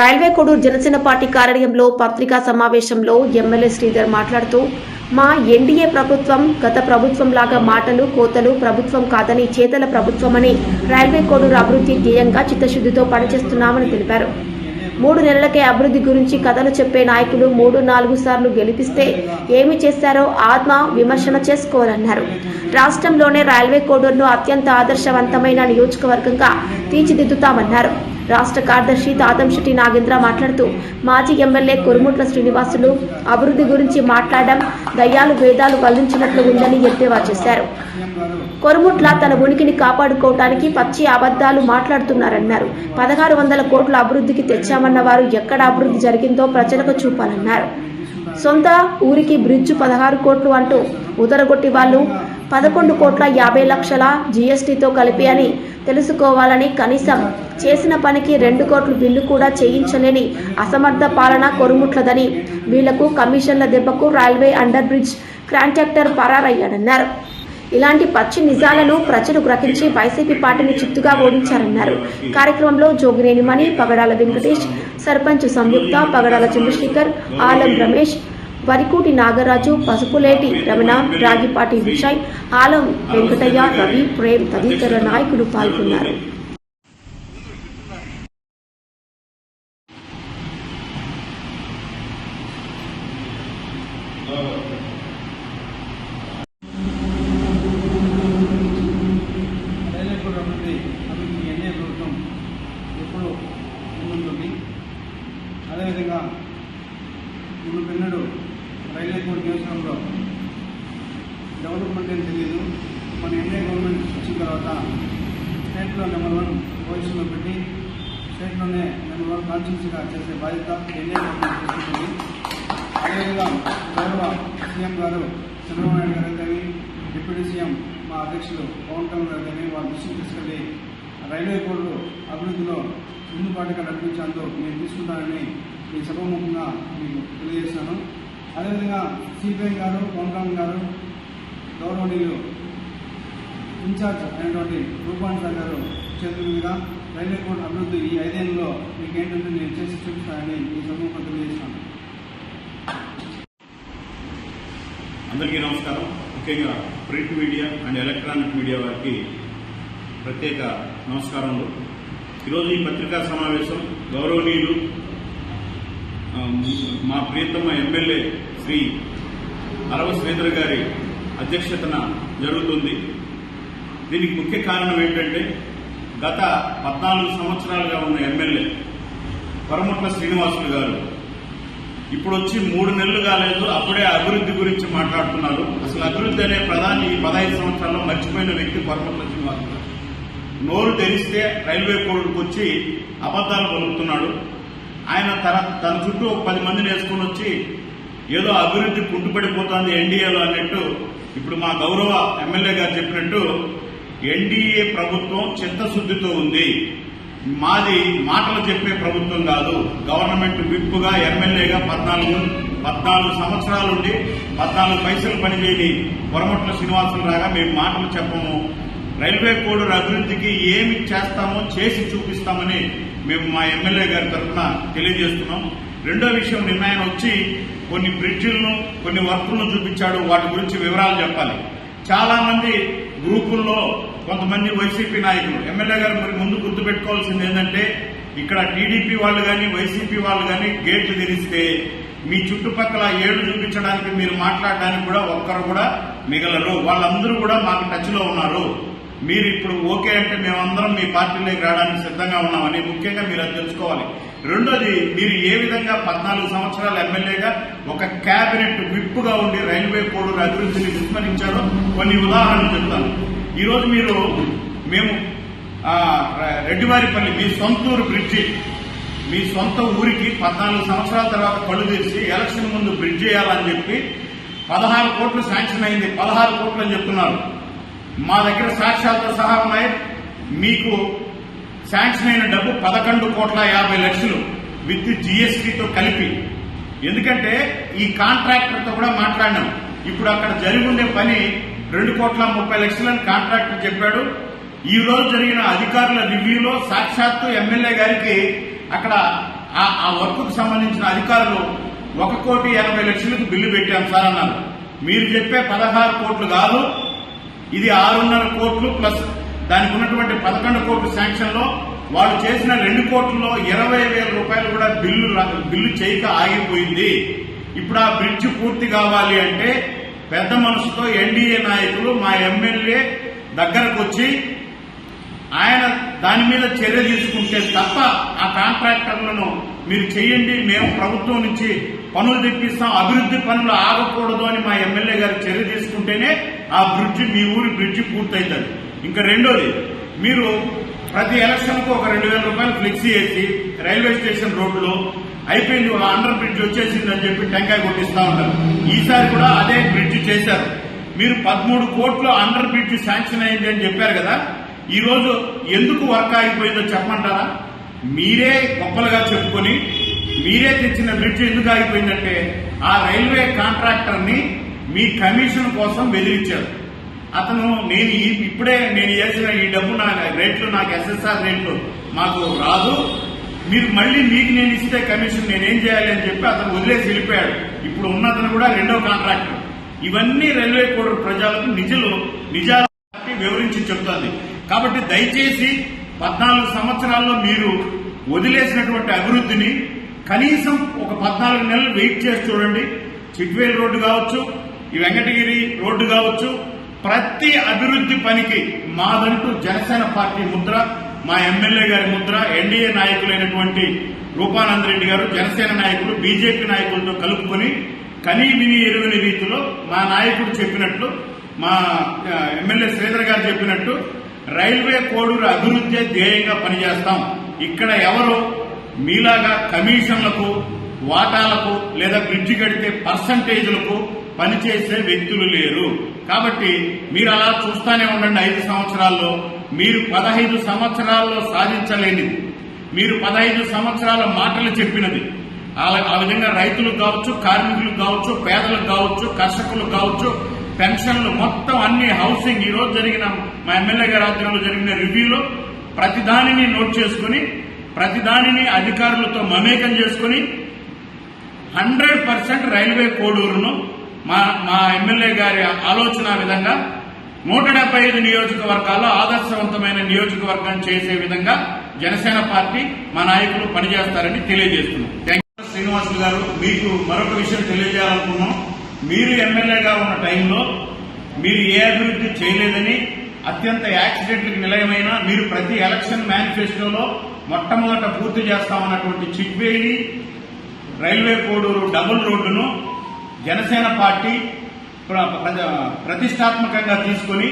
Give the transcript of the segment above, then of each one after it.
Railway Koduru Janasena party కార్యాలయంలో పత్రికా సమావేశంలో ఎమ్మెల్యే శ్రీధర్ మాట్లాడుతూ మా ఎన్డీఏ ప్రభుత్వం గత ప్రభుత్వం లాగా మాటలు కోతలు ప్రభుత్వం కాదని చేతల ప్రభుత్వమని రైల్వే కోడూరు అభివృద్ధి ధ్యేయంగా చిత్తశుద్ధితో పనిచేస్తున్నామని తెలిపారు. మూడు నెలలకే అభివృద్ధి గురించి కథలు చెప్పే నాయకులు మూడు నాలుగు సార్లు గెలిపిస్తే ఏమి చేశారో ఆత్మ విమర్శన చేసుకోవాలన్నారు. రాష్ట్రంలోనే రైల్వే కోడూరును అత్యంత ఆదర్శవంతమైన నియోజకవర్గంగా తీర్చిదిద్దుతామన్నారు. రాష్ట్ర కార్యదర్శి తాతంశెట్టి నాగేంద్ర మాట్లాడుతూ మాజీ ఎమ్మెల్యే కురుముట్ల శ్రీనివాసులు అభివృద్ధి గురించి మాట్లాడడం దయ్యాలు వేదాలు వల్లించినట్లు ఉందని ఎద్దేవా చేశారు. కొరుముట్ల తన ఉనికిని కాపాడుకోవటానికి పచ్చి అబద్ధాలు మాట్లాడుతున్నారన్నారు. పదహారు వందల కోట్ల అభివృద్ధికి తెచ్చామన్న వారు ఎక్కడ అభివృద్ధి జరిగిందో ప్రజలకు చూపాలన్నారు. సొంత ఊరికి బ్రిడ్జ్ పదహారు కోట్లు అంటూ ఉదరగొట్టి వాళ్ళు పదకొండు కోట్ల యాభై లక్షల జీఎస్టీతో కలిపి అని తెలుసుకోవాలని కనీసం చేసిన పనికి రెండు కోట్ల బిల్లు కూడా చేయించలేని అసమర్థ పాలన కొరుముట్లదని వీళ్ళకు కమిషన్ల దెబ్బకు రైల్వే అండర్ బ్రిడ్జ్ కాంట్రాక్టర్ పరారయ్యాడన్నారు. ఇలాంటి పచ్చి నిజాలను ప్రజలు గ్రహించి వైసీపీ పార్టీని చిత్తుగా ఓడించారన్నారు. కార్యక్రమంలో జోగినేని మణి పగడాల వెంకటేష్ సర్పంచ్ సంయుక్త పగడాల చంద్రశేఖర్ ఆలం రమేష్ వరికూటి నాగరాజు పసుపులేటి రమణ రాగిపాటి విజయ్ ఆలం వెంకటయ్య రవి ప్రేమ్ తదితర నాయకులు పాల్గొన్నారు. ఎప్పుడు ముందుంటుంది? అదేవిధంగా ముందు పిన్నడు రైల్వే కోడ్ నియోజకవర్గంలో డెవలప్మెంట్ ఏం తెలియదు మన ఎన్ఏ గవర్నమెంట్ వచ్చిన తర్వాత స్టేట్లో నెంబర్ వన్ పొజిషన్లో పెట్టి స్టేట్లోనే నెంబర్ వన్ కాన్స్టిట్యూన్సీగా చేసే బాధ్యత ఎన్ఏ గవర్నమెంట్ తీసుకుంటుంది. అదేవిధంగా గౌరవ సీఎం గారు చంద్రబాబు నాయుడు గారు కానీ డిప్యూటీ సీఎం మా అధ్యక్షులు పవన్ కళ్యాణ్ గారు కానీ వారి దృష్టికి తీసుకెళ్ళి రైల్వే బోర్డు అభివృద్ధిలో ముందుపాటుగా నడిపించేందుకు నేను తీసుకుంటానని మీ సభాముఖంగా మీకు తెలియజేస్తాను. అదేవిధంగా సిపిఐ గారు పవన్ గారు గౌరవనీయులు ఇన్ఛార్జ్ అయినటువంటి రూపాన్ సార్ గారు చేతుల మీద రైల్వే కోర్టు అభివృద్ధి ఈ ఐదేళ్ళలో మీకు ఏంటంటే నేను చేసి చూపిస్తానని ఈ సమూహం తెలియజేస్తాను అందరికీ నమస్కారం. ముఖ్యంగా print media and electronic media వారికి ప్రత్యేక నమస్కారములు. ఈరోజు ఈ పత్రికా సమావేశం గౌరవనీయులు మా ప్రియతమ ఎమ్మెల్యే శ్రీ అరవ శ్రీధర్ గారి అధ్యక్షతన జరుగుతుంది. దీనికి ముఖ్య కారణం ఏంటంటే గత పద్నాలుగు సంవత్సరాలుగా ఉన్న ఎమ్మెల్యే పరమట్ల శ్రీనివాసులు గారు ఇప్పుడు వచ్చి మూడు నెలలు కాలేదు అప్పుడే అభివృద్ధి గురించి మాట్లాడుతున్నారు. అసలు అభివృద్ధి అనే ప్రధాని ఈ పదహైదు సంవత్సరాల్లో మర్చిపోయిన వ్యక్తి పరమట్ల శ్రీనివాసులు. గారు నోరు తెరిస్తే రైల్వే కోడ్కి వచ్చి అబద్దాలు పలుకుతున్నాడు. ఆయన తన తన చుట్టూ పది మందిని వేసుకొని వచ్చి ఏదో అభివృద్ధి కుంటుపడిపోతుంది ఎన్డీఏలో అన్నట్టు ఇప్పుడు మా గౌరవ ఎమ్మెల్యే గారు చెప్పినట్టు ఎన్డీఏ ప్రభుత్వం చిత్తశుద్ధితో ఉంది. మాది మాటలు చెప్పే ప్రభుత్వం కాదు. గవర్నమెంట్ విప్పుగా ఎమ్మెల్యేగా పద్నాలుగు పద్నాలుగు సంవత్సరాలు ఉండి పద్నాలుగు పైసలు పనిచేయని పొరమట్ల శ్రీనివాసులు రాగా మేము మాటలు చెప్పము. రైల్వే కోడూరు అభివృద్ధికి ఏమి చేస్తామో చేసి చూపిస్తామని మేము మా ఎమ్మెల్యే గారి తరఫున తెలియజేస్తున్నాం. రెండో విషయం నిన్న ఆయన వచ్చి కొన్ని బ్రిడ్జిలను కొన్ని వర్కులను చూపించాడు. వాటి గురించి వివరాలు చెప్పాలి. చాలామంది గ్రూపుల్లో కొంతమంది వైసీపీ నాయకులు ఎమ్మెల్యే గారు మరి ముందు గుర్తుపెట్టుకోవాల్సింది ఏంటంటే ఇక్కడ టీడీపీ వాళ్ళు కానీ వైసీపీ వాళ్ళు కానీ గేట్లు తెరిస్తే మీ చుట్టుపక్కల ఏడు చూపించడానికి మీరు మాట్లాడడానికి కూడా ఒక్కరు కూడా మిగలరు. వాళ్ళందరూ కూడా మాకు టచ్లో ఉన్నారు. మీరు ఇప్పుడు ఓకే అంటే మేమందరం మీ పార్టీలోకి రావడానికి సిద్ధంగా ఉన్నామని ముఖ్యంగా మీరు అది తెలుసుకోవాలి. రెండోది మీరు ఏ విధంగా పద్నాలుగు సంవత్సరాల ఎమ్మెల్యేగా ఒక కేబినెట్ విప్పుగా ఉండి రైల్వే కోడూరు అభివృద్ధిని విస్మరించారో కొన్ని ఉదాహరణలు చెప్తాను. ఈరోజు మీరు మేము రెడ్డివారిపల్లి మీ సొంతూరు బ్రిడ్జి మీ సొంత ఊరికి పద్నాలుగు సంవత్సరాల తర్వాత కళ్ళు తెరిచి ఎలక్షన్ ముందు బ్రిడ్జ్ చేయాలని చెప్పి పదహారు కోట్లు శాంక్షన్ అయింది. పదహారు కోట్లు అని చెప్తున్నారు. మా దగ్గర సాక్ష్యాలతో సహా ఉన్నాయి. మీకు శాంక్షన్ అయిన డబ్బు పదకొండు కోట్ల యాభై లక్షలు విత్ జిఎస్టీతో కలిపి. ఎందుకంటే ఈ కాంట్రాక్టర్తో కూడా మాట్లాడినాం. ఇప్పుడు అక్కడ జరిగి ఉండే పని రెండు కోట్ల ముప్పై లక్షలని కాంట్రాక్టర్ చెప్పాడు. ఈ రోజు జరిగిన అధికారుల రివ్యూలో సాక్షాత్తు ఎమ్మెల్యే గారికి అక్కడ ఆ- ఆ సంబంధించిన అధికారులు ఒక కోటి ఎనభై లక్షలకు బిల్లు పెట్టాం సార్ అన్నారు. మీరు చెప్పే పదహారు కోట్లు కాదు ఇది ఆరున్నర కోట్లు ప్లస్ దానికి ఉన్నటువంటి పదకొండు కోట్లు శాంక్షన్లో వాళ్ళు చేసిన రెండు కోట్లలో ఇరవై వేల రూపాయలు కూడా బిల్లు బిల్లు చేయక ఆగిపోయింది. ఇప్పుడు ఆ బ్రిడ్జ్ పూర్తి కావాలి అంటే పెద్ద మనసుతో ఎన్డీఏ నాయకులు మా ఎమ్మెల్యే దగ్గరకు వచ్చి ఆయన దాని మీద చర్య తీసుకుంటే తప్ప ఆ కాంట్రాక్టర్లను మీరు చేయండి మేము ప్రభుత్వం నుంచి పనులు తెప్పిస్తాం అభివృద్ధి పనులు ఆగకూడదు అని మా ఎమ్మెల్యే గారు చర్య తీసుకుంటేనే ఆ బ్రిడ్జి మీ ఊరి బ్రిడ్జి పూర్తవుతుంది ఇంకా రెండోది మీరు ప్రతి ఎలక్షన్కు ఒక రెండు వేల రూపాయలు ఫ్లెక్సీ వేసి రైల్వే స్టేషన్ రోడ్డులో అయిపోయింది ఒక అండర్ బ్రిడ్జ్ వచ్చేసిందని చెప్పి టెంకాయ కొట్టిస్తా ఉంటారు ఈసారి కూడా అదే బ్రిడ్జ్ చేశారు. మీరు పదమూడు కోట్లు అండర్ బ్రిడ్జ్ శాంక్షన్ అయింది అని చెప్పారు కదా ఈరోజు ఎందుకు వర్క్ ఆగిపోయిందో చెప్పమంటారా? మీరే గొప్పలుగా చెప్పుకొని మీరే తెచ్చిన బ్రిడ్జ్ ఎందుకు ఆగిపోయిందంటే ఆ రైల్వే కాంట్రాక్టర్ని మీ కమిషన్ కోసం బెదిరించారు అతను నేను ఇప్పుడే నేను చేసిన ఈ డబ్బు నా రేట్లు నాకు ఎస్ఎస్ఆర్ రేట్లు మాకు రాదు. మీరు మళ్ళీ మీకు నేను ఇస్తే కమిషన్ నేనేం చేయాలి అని చెప్పి అతను వదిలేసి వెళ్ళిపోయాడు. ఇప్పుడు ఉన్నతను కూడా రెండో కాంట్రాక్టర్. ఇవన్నీ రైల్వే కోడ్ ప్రజలకు నిజలు నిజాలు వివరించి చెప్తోంది. కాబట్టి దయచేసి పద్నాలుగు సంవత్సరాల్లో మీరు వదిలేసినటువంటి అభివృద్ధిని కనీసం ఒక పద్నాలుగు నెలలు వెయిట్ చేసి చూడండి. చిట్వేల్ రోడ్డు కావచ్చు ఈ వెంకటగిరి రోడ్డు కావచ్చు ప్రతి అభివృద్ధి పనికి మాదంటూ జనసేన పార్టీ ముద్ర మా ఎమ్మెల్యే గారి ముద్ర ఎన్డీఏ నాయకులైనటువంటి రూపానంద రెడ్డి గారు జనసేన నాయకులు బీజేపీ నాయకులతో కలుపుకొని కనీ విని ఎరుగని రీతిలో మా నాయకుడు చెప్పినట్లు మా ఎమ్మెల్యే శ్రీధర్ గారు చెప్పినట్టు రైల్వే కోడూరు అభివృద్ధి ధ్యేయంగా పనిచేస్తాం. ఇక్కడ ఎవరు మీలాగా కమిషన్లకు వాటాలకు లేదా బ్రిడ్జి కడితే పర్సంటేజ్లకు పనిచేసే వ్యక్తులు లేరు. కాబట్టి మీరు అలా చూస్తానే ఉండండి ఐదు సంవత్సరాల్లో. మీరు పదహైదు సంవత్సరాల్లో సాధించలేనిది. మీరు పదహైదు సంవత్సరాల మాటలు చెప్పినది. ఆ- విధంగా రైతులకు కావచ్చు కార్మికులకు కావచ్చు పేదలకు కావచ్చు కర్షకులకు కావచ్చు పెన్షన్లు మొత్తం అన్ని హౌసింగ్. ఈ రోజు జరిగిన మా ఎమ్మెల్యే గారి ఆధ్వర్యంలో జరిగిన రివ్యూలో ప్రతిదానిని నోట్ చేసుకుని ప్రతిదానిని అధికారులతో మమేకం చేసుకుని హండ్రెడ్ పర్సెంట్ రైల్వే కోడూరును మా మా ఎమ్మెల్యే గారి ఆలోచన విధంగా నూట డెబ్బై ఐదు నియోజకవర్గాల్లో ఆదర్శవంతమైన నియోజకవర్గం చేసే విధంగా జనసేన పార్టీ మా నాయకులు పనిచేస్తారని తెలియజేస్తున్నాం. థ్యాంక్ యూ శ్రీనివాసులు గారు మీకు మరొక విషయం తెలియజేయాలనుకున్నాం మీరు ఎమ్మెల్యేగా ఉన్న టైంలో మీరు ఏ అభివృద్ధి చేయలేదని అత్యంత యాక్సిడెంట్లకు నిలయమైన మీరు ప్రతి ఎలక్షన్ మేనిఫెస్టోలో మొట్టమొదట పూర్తి చేస్తామన్నటువంటి చిట్వేలి రైల్వే కోడూరు డబుల్ రోడ్డును జనసేన పార్టీ ప్ర- ప్రతిష్టాత్మకంగా తీసుకొని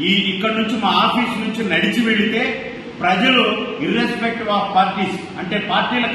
ఈ ఇక్కడ నుంచి మా ఆఫీస్ నుంచి నడిచి వెళితే ప్రజలు ఇర్రెస్పెక్టివ్ ఆఫ్ పార్టీస్ అంటే పార్టీలకు